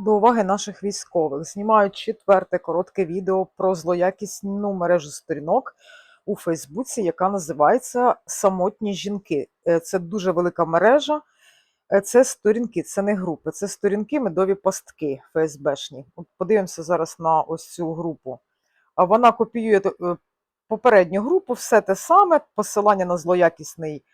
До уваги наших військових знімають четверте коротке відео про злоякісну мережу сторінок у Фейсбуці, яка називається Самотні жінки. Е, Це дуже велика мережа. Е, Це сторінки, це не групи, це сторінки, медові пастки ФСБшні. От подивимося зараз на ось цю групу. А вона копіює е, попередню групу, все те саме, посилання на злоякісний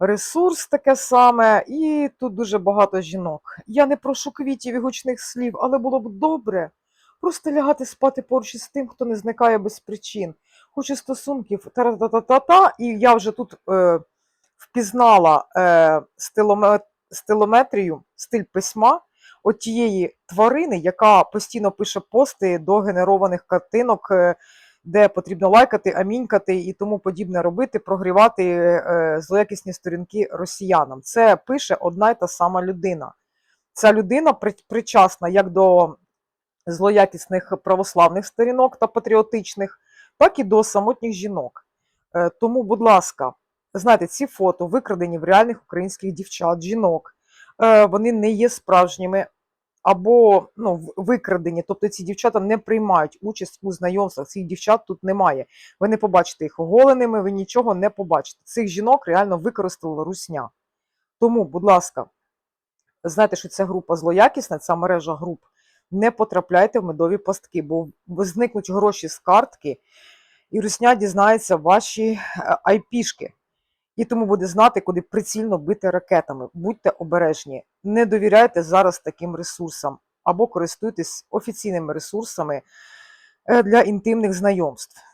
ресурс таке саме, і тут дуже багато жінок. Я не прошу квітів і гучних слів, але було б добре просто лягати спати поруч із тим, хто не зникає без причин. Хочу стосунків та-та-та-та-та, і я вже тут е, впізнала е, стиломе- стилометрію, стиль письма от тієї тварини, яка постійно пише пости до генерованих картинок. е, де потрібно лайкати, амінькати і тому подібне робити, прогрівати е, злоякісні сторінки росіянам. Це пише одна й та сама людина. Ця людина причасна як до злоякісних православних сторінок та патріотичних, так і до самотніх жінок. Е, Тому, будь ласка, знаєте, ці фото викрадені в реальних українських дівчат, жінок. Е, Вони не є справжніми або ну, викрадені, тобто ці дівчата не приймають участь у знайомствах. Цих дівчат тут немає. Ви не побачите їх оголеними, ви нічого не побачите. Цих жінок реально використала русня. Тому, будь ласка, знаєте, що ця група злоякісна, ця мережа груп. Не потрапляйте в медові пастки, бо зникнуть гроші з картки, і русня дізнається ваші е, айпішки. І тому буде знати, куди прицільно бити ракетами. Будьте обережні, не довіряйте зараз таким ресурсам або користуйтесь офіційними ресурсами е, для інтимних знайомств.